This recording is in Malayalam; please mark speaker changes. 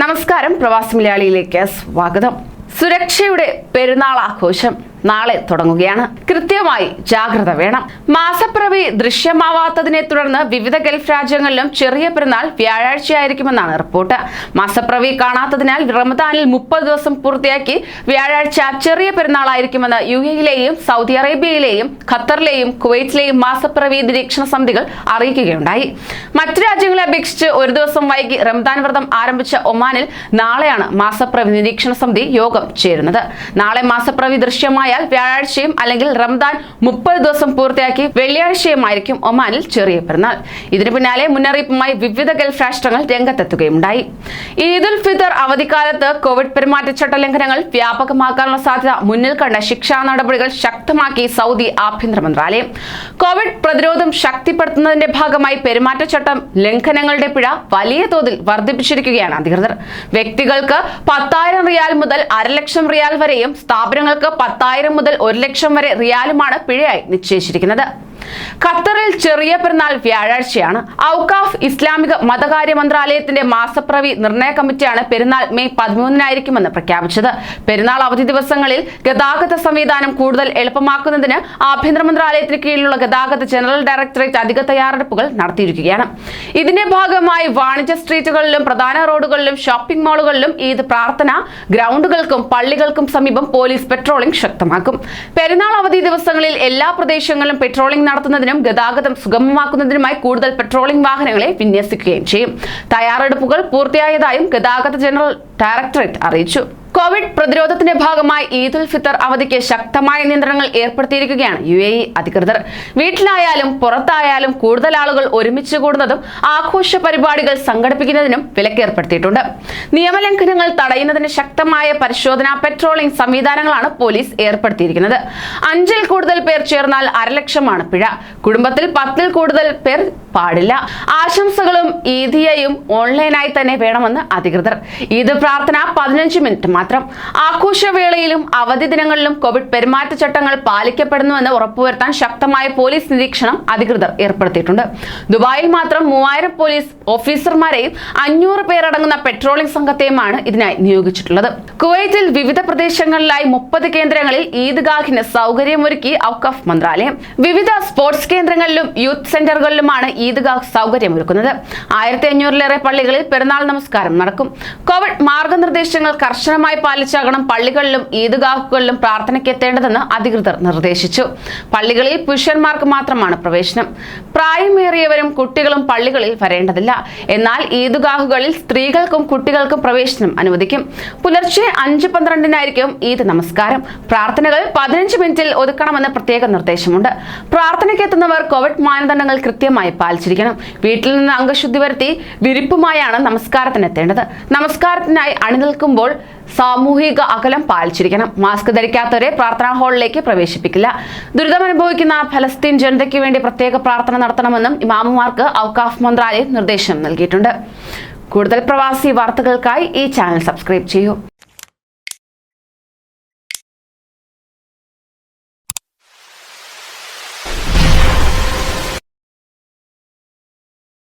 Speaker 1: നമസ്കാരം പ്രവാസി മലയാളിയിലേക്ക് സ്വാഗതം. സുരക്ഷയുടെ പെരുന്നാൾ ആഘോഷം നാളെ തുടങ്ങുകയാണ്. കൃത്യമായി ജാഗ്രത വേണം. മാസപ്പിറവി ദൃശ്യമാവാത്തതിനെ തുടർന്ന് വിവിധ ഗൾഫ് രാജ്യങ്ങളിലും ചെറിയ പെരുന്നാൾ വ്യാഴാഴ്ചയായിരിക്കുമെന്നാണ് റിപ്പോർട്ട്. മാസപ്പിറവി കാണാത്തതിനാൽ റമദാനിൽ മുപ്പത് ദിവസം പൂർത്തിയാക്കി വ്യാഴാഴ്ച ചെറിയ പെരുന്നാളായിരിക്കുമെന്ന് യു എയിലെയും സൗദി അറേബ്യയിലെയും ഖത്തറിലെയും കുവൈറ്റിലെയും മാസപ്പിറവി നിരീക്ഷണ സമിതികൾ അറിയിക്കുകയുണ്ടായി. മറ്റു രാജ്യങ്ങളെ അപേക്ഷിച്ച് ഒരു ദിവസം വൈകി റംദാൻ വ്രതം ആരംഭിച്ച ഒമാനിൽ നാളെയാണ് മാസപ്രവി നിരീക്ഷണ സമിതി യോഗം ചേരുന്നത്. നാളെ മാസപ്രവി മാസപ്പിറവി ദൃശ്യമായാൽ വ്യാഴാഴ്ചയും അല്ലെങ്കിൽ റംദാൻ മുപ്പത് ദിവസം പൂർത്തിയാക്കി വെള്ളിയാഴ്ചയുമായിരിക്കും ഒമാനിൽ ചെറിയ പെരുന്നാൾ ഇതിനു പിന്നാലെ മുന്നറിയിപ്പുമായി വിവിധ ഗൾഫ് രാഷ്ട്രങ്ങൾ രംഗത്തെത്തുകയുണ്ടായി ഈദുൽ ഫിത്തർ അവധിക്കാലത്ത് കോവിഡ് പെരുമാറ്റച്ചട്ട ലംഘനങ്ങൾ വ്യാപകമാക്കാനുള്ള സാധ്യത മുന്നിൽ കണ്ട ശിക്ഷാ നടപടികൾ ശക്തമാക്കി സൗദി ആഭ്യന്തര മന്ത്രാലയം. കോവിഡ് പ്രതിരോധം ശക്തിപ്പെടുത്തുന്നതിന്റെ ഭാഗമായി പെരുമാറ്റച്ചട്ടം ലംഘനങ്ങളുടെ പിഴ വലിയ തോതിൽ വർദ്ധിപ്പിച്ചിരിക്കുകയാണ് അധികൃതർ. വ്യക്തികൾക്ക് പത്തായിരം റിയാൽ മുതൽ അരലക്ഷം റിയാൽ വരെയും സ്ഥാപനങ്ങൾക്ക് പത്തായിരം മുതൽ ഒരു ലക്ഷം വരെ റിയാലുമാണ് പിഴയായി നിശ്ചയിച്ചിരിക്കുന്നത്. ഖത്തറിൽ ചെറിയ പെരുന്നാൾ വ്യാഴാഴ്ചയാണ്. ഔക്കാഫ് ഇസ്ലാമിക മതകാര്യ മന്ത്രാലയത്തിന്റെ മാസപ്രവി നിർണയ കമ്മിറ്റിയാണ് പെരുന്നാൾ മെയ് പതിമൂന്നിനായിരിക്കുമെന്ന് പ്രഖ്യാപിച്ചത്. പെരുന്നാൾ അവധി ദിവസങ്ങളിൽ ഗതാഗത സംവിധാനം കൂടുതൽ എളുപ്പമാക്കുന്നതിന് ആഭ്യന്തര മന്ത്രാലയത്തിന് കീഴിലുള്ള ഗതാഗത ജനറൽ ഡയറക്ടറേറ്റ് അധിക തയ്യാറെടുപ്പുകൾ നടത്തിയിരിക്കുകയാണ്. ഇതിന്റെ ഭാഗമായി വാണിജ്യ സ്ട്രീറ്റുകളിലും പ്രധാന റോഡുകളിലും ഷോപ്പിംഗ് മാളുകളിലും ഈദ് പ്രാർത്ഥന ഗ്രൗണ്ടുകൾക്കും പള്ളികൾക്കും സമീപം പോലീസ് പെട്രോളിംഗ് ശക്തമാക്കും. പെരുന്നാൾ അവധി ദിവസങ്ങളിൽ എല്ലാ പ്രദേശങ്ങളിലും പെട്രോളിംഗ് നടത്തുന്നതിനും ഗതാഗതം സുഗമമാക്കുന്നതിനുമായി കൂടുതൽ പെട്രോളിംഗ് വാഹനങ്ങളെ വിന്യസിക്കുകയും ചെയ്യും. തയ്യാറെടുപ്പുകൾ പൂർത്തിയായതായും ഗതാഗത ജനറൽ ഡയറക്ടറേറ്റ് അറിയിച്ചു. കോവിഡ് പ്രതിരോധത്തിന്റെ ഭാഗമായി ഈദുൽ ഫിത്തർ അവധിക്ക് ശക്തമായ നിയന്ത്രണങ്ങൾ ഏർപ്പെടുത്തിയിരിക്കുകയാണ് യു എ ഇ അധികൃതർ. വീട്ടിലായാലും പുറത്തായാലും കൂടുതൽ ആളുകൾ ഒരുമിച്ച് കൂടുന്നതും ആഘോഷ പരിപാടികൾ സംഘടിപ്പിക്കുന്നതിനും വിലക്കേർപ്പെടുത്തിയിട്ടുണ്ട്. നിയമലംഘനങ്ങൾ തടയുന്നതിന് ശക്തമായ പരിശോധന പെട്രോളിംഗ് സംവിധാനങ്ങളാണ് പോലീസ് ഏർപ്പെടുത്തിയിരിക്കുന്നത്. അഞ്ചിൽ കൂടുതൽ പേർ ചേർന്നാൽ അരലക്ഷമാണ് പിഴ. കുടുംബത്തിൽ പത്തിൽ കൂടുതൽ പേർ പാടില്ല. ആശംസകളും ഈദിയയും ഓൺലൈനായി തന്നെ വേണമെന്ന് അധികൃതർ. ഈദ് പ്രാർത്ഥന പതിനഞ്ച് മിനിറ്റ് മാത്രം. ആഘോഷവേളയിലും അവധി ദിനങ്ങളിലും കോവിഡ് പെരുമാറ്റച്ചട്ടങ്ങൾ പാലിക്കപ്പെടുന്നുവെന്ന് ഉറപ്പുവരുത്താൻ ശക്തമായ പോലീസ് നിരീക്ഷണം അധികൃതർ ഏർപ്പെടുത്തിയിട്ടുണ്ട്. ദുബായിൽ മാത്രം മൂവായിരം പോലീസ് ഓഫീസർമാരെയും അഞ്ഞൂറ് പേരടങ്ങുന്ന പെട്രോളിംഗ് സംഘത്തെയുമാണ് ഇതിനായി നിയോഗിച്ചിട്ടുള്ളത്. കുവൈറ്റിൽ വിവിധ പ്രദേശങ്ങളിലായി മുപ്പത് കേന്ദ്രങ്ങളിൽ ഈദ്ഗാഹിന് സൗകര്യമൊരുക്കി ഔക്കഫ് മന്ത്രാലയം. വിവിധ സ്പോർട്സ് കേന്ദ്രങ്ങളിലും യൂത്ത് സെന്ററുകളിലുമാണ് ഈദ്ഗാഹ് സൗകര്യമൊരുക്കുന്നത്. ആയിരത്തി അഞ്ഞൂറിലേറെ പള്ളികളിൽ പെരുന്നാൾ നമസ്കാരം നടക്കും. കോവിഡ് മാർഗനിർദ്ദേശങ്ങൾ കർശനമായി പാലിച്ചാകണം പള്ളികളിലും ഈദ്ഗാഹുകളിലും പ്രാർത്ഥനയ്ക്ക് എത്തേണ്ടതെന്ന് അധികൃതർ നിർദ്ദേശിച്ചു. പള്ളികളിൽ പുരുഷന്മാർക്ക് മാത്രമാണ് പ്രവേശനം. പ്രായമേറിയവരും കുട്ടികളും പള്ളികളിൽ വരേണ്ടതില്ല. എന്നാൽ ഈദ്ഗാഹുകളിൽ സ്ത്രീകൾക്കും കുട്ടികൾക്കും പ്രവേശനം അനുവദിക്കും. പുലർച്ചെ അഞ്ച് പന്ത്രണ്ടിനായിരിക്കും ഈദ് നമസ്കാരം. പ്രാർത്ഥനകൾ പതിനഞ്ച് മിനിറ്റിൽ ഒതുക്കണമെന്ന് പ്രത്യേക നിർദ്ദേശമുണ്ട്. പ്രാർത്ഥനയ്ക്ക് എത്തുന്നവർ കോവിഡ് മാനദണ്ഡങ്ങൾ കൃത്യമായി പാലിച്ചിരിക്കണം. വീട്ടിൽ നിന്ന് അംഗശുദ്ധി വരുത്തി വിരിപ്പുമായാണ് നമസ്കാരത്തിന് എത്തേണ്ടത് നമസ്കാരത്തിനായി അണിനിൽക്കുമ്പോൾ സാമൂഹിക അകലം പാലിച്ചിരിക്കണം. മാസ്ക് ധരിക്കാത്തവരെ പ്രാർത്ഥനാ ഹാളിലേക്ക് പ്രവേശിപ്പിക്കില്ല. ദുരിതമനുഭവിക്കുന്ന ഫലസ്തീൻ ജനതയ്ക്ക് വേണ്ടി പ്രത്യേക പ്രാർത്ഥന നടത്തണമെന്നും ഇമാമുമാർക്ക് ഔക്കാഫ് മന്ത്രാലയം നിർദ്ദേശം നൽകിയിട്ടുണ്ട്. കൂടുതൽ പ്രവാസി വാർത്തകൾക്കായി ഈ ചാനൽ സബ്സ്ക്രൈബ് ചെയ്യൂ.